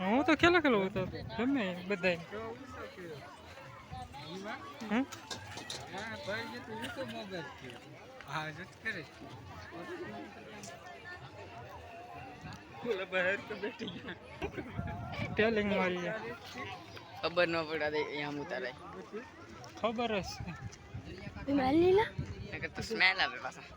હું તો ખેલા ખેલો તો ગમે બધા ટેલિંગ મારી ખબર ન પડે અહીંયા ઉતારે ખબર જ સ્મેલ આવે પાછા.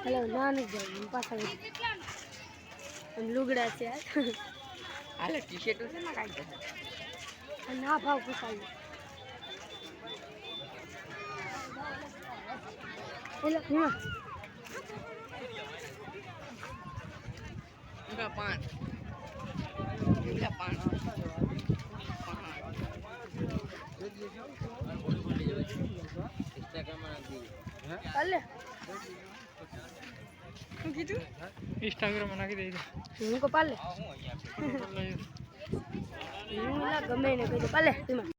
હેલો નાનું જાય પાછા લુગડા છે. હાલે ટી શર્ટ છે ને કાઢી ના ભાવ પૂછાયું હા. પાંચ. ઇન્સ્ટાગ્રામ નાખી દેજો હું કો પાલે ગમે ને કહી દે પાલે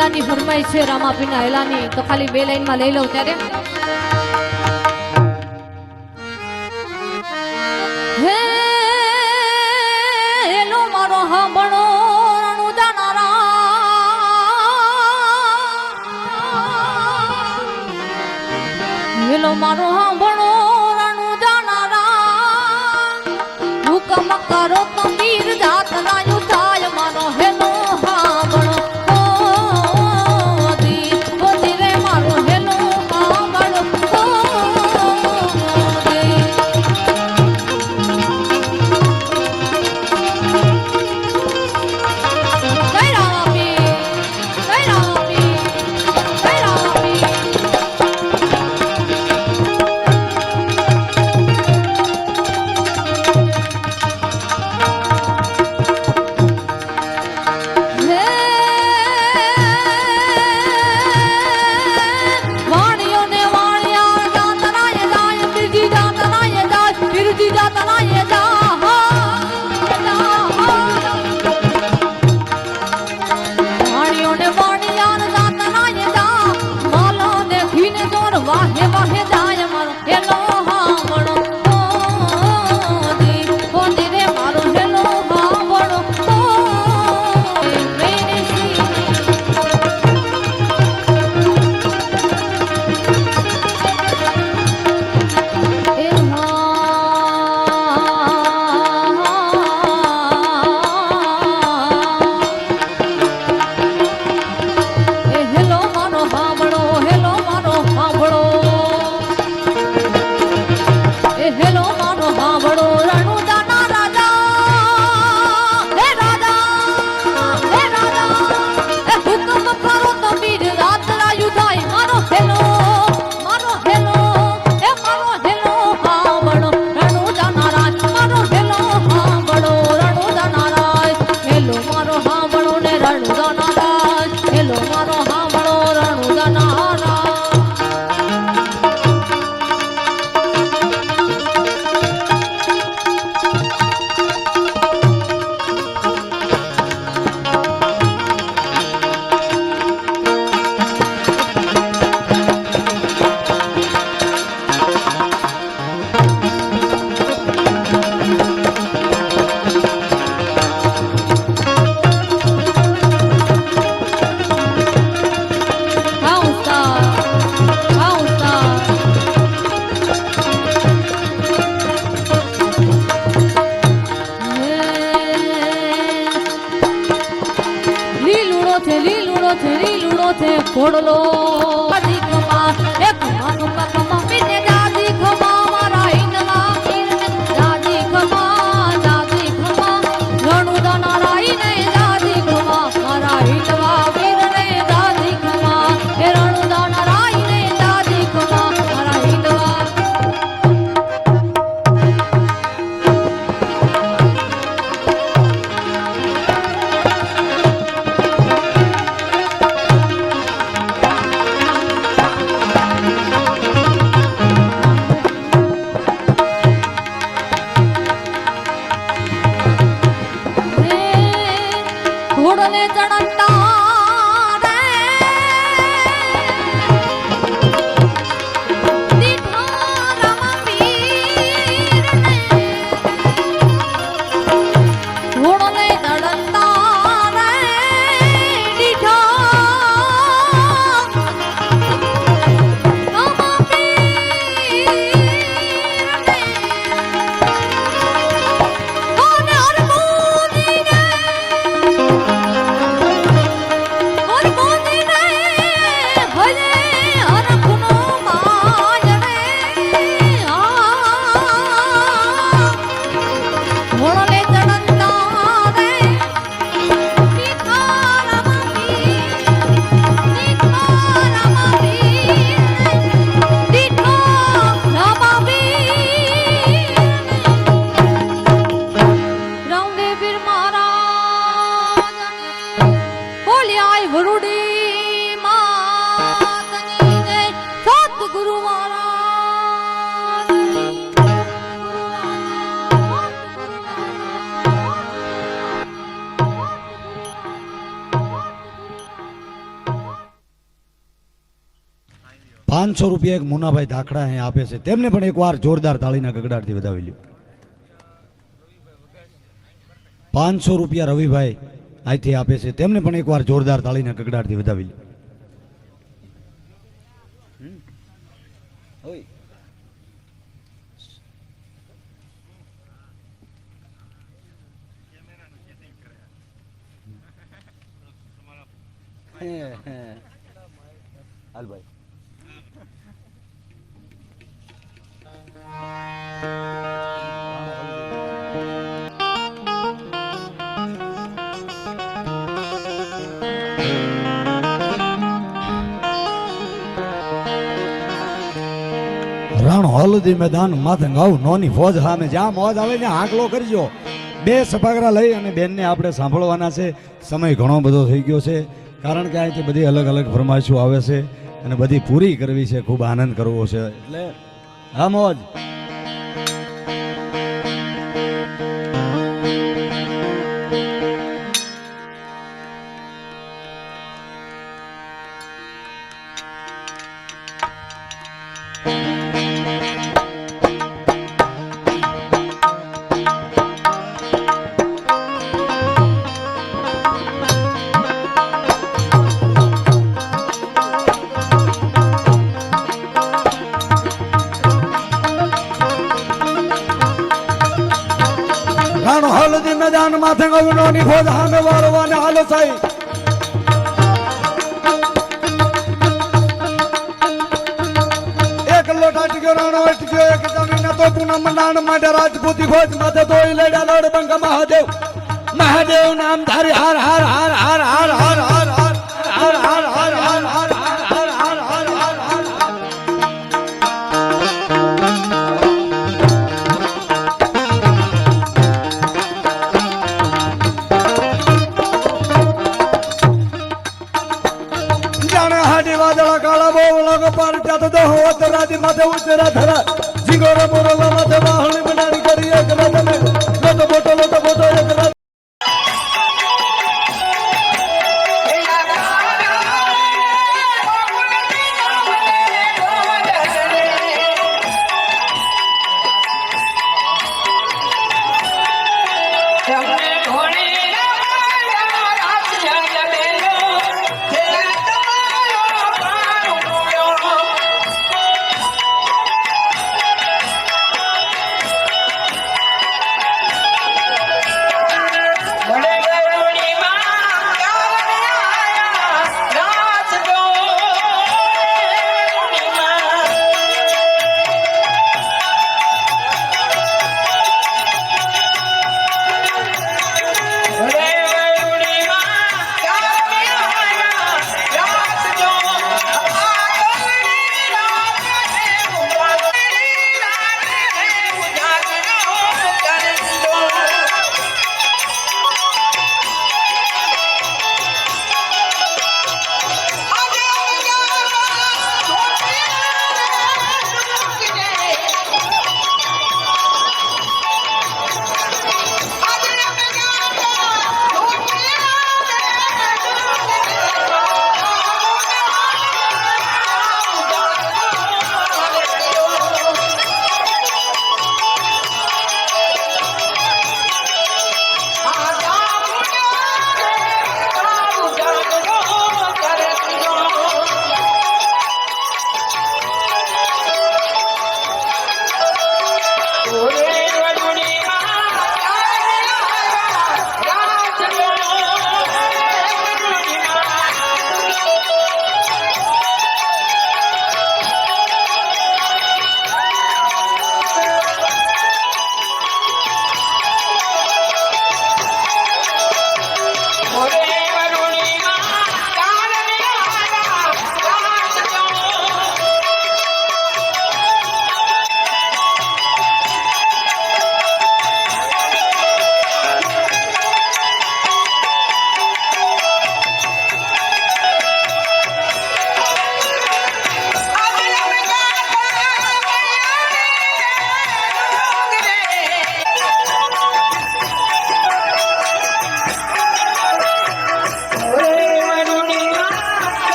દીકરાની ફરમાઈશ છે રામાપીના હેલાની તો ખાલી બે લાઈનમાં લઈ લઉં ત્યારે. મારો હા પાંચસો રૂપિયા એક મુનાભાઈ ધાકડા અહીં આપે છે. તેમને પણ એકવાર જોરદાર તાળીના ગગડાટથી વધાવી લ્યો. પાંચસો રૂપિયા રવિભાઈ અહીંથી આપે છે. તેમને પણ એકવાર જોરદાર તાળીના ગગડાટથી વધાવી લ્યો. હાલ રણ મેદાન માથે ગાઉ નોની ફોજ સામે. જ્યાં મોજ આવે ત્યાં આંકલો કરજો. બે સફાગરા લઈ અને બેનને આપણે સાંભળવાના છે. સમય ઘણો બધો થઈ ગયો છે. કારણ કે અહીંથી બધી અલગ અલગ ફરમાઈશો આવે છે અને બધી પૂરી કરવી છે. ખૂબ આનંદ કરવો છે. એટલે હા, મોજ. સાઈ એક લોટા ટીક્યો રાણો અટક્યો એક જમીન તો પૂનમ નાણ માટે રાજપૂતી ભોજ માથે તોય લડ્યા લડ બંગ મહાદેવ મહાદેવ નામ ધારી હાર હાર હાર હાર હાર હાર હાર હાર હાર હાર बोला पार्ट्यात होत राधी मध्ये उतरा धरा. जिगोर बोरला मध्ये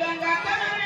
ಇದಂಗ